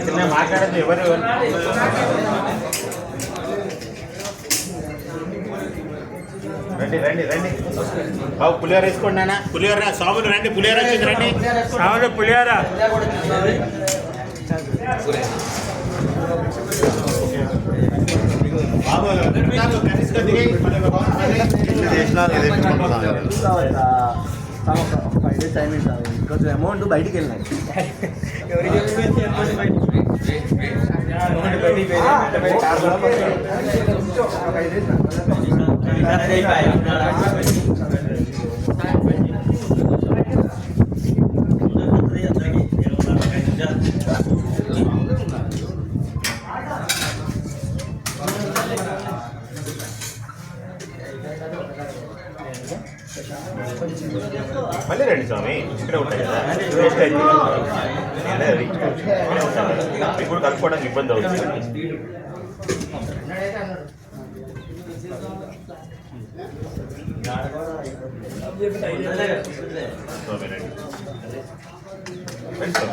చిన్న మాట్లాడద్దు ఎవరు రండి రండి రండి. బాబు పులిహోర వేసుకోండి నాన్న పులిహోర. స్వాములు రండి. పులిహోర. వచ్చింది రండి. సాములు పులిహార. బాబు దిగి ఫైవ్ డేస్ టైం సార్ కొంచెం అమౌంట్ బయటికి వెళ్ళినాయి మళ్ళీ రండి స్వామి ఇక్కడే ఉంటాయి. కదా వేస్ట్ అయితే ఇప్పుడు కలుపుకోవడానికి ఇబ్బంది అవుతుంది. స్వామి రండి.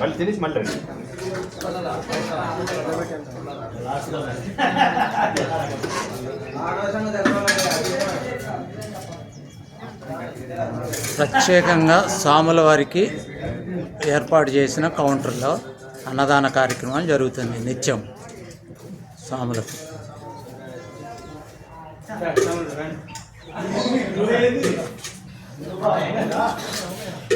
మళ్ళీ తినేసి మళ్ళీ రండి. ప్రత్యేకంగా సాముల వారికి ఏర్పాటు చేసిన కౌంటర్లో అన్నదాన కార్యక్రమం జరుగుతుంది నిత్యం. సాములకు.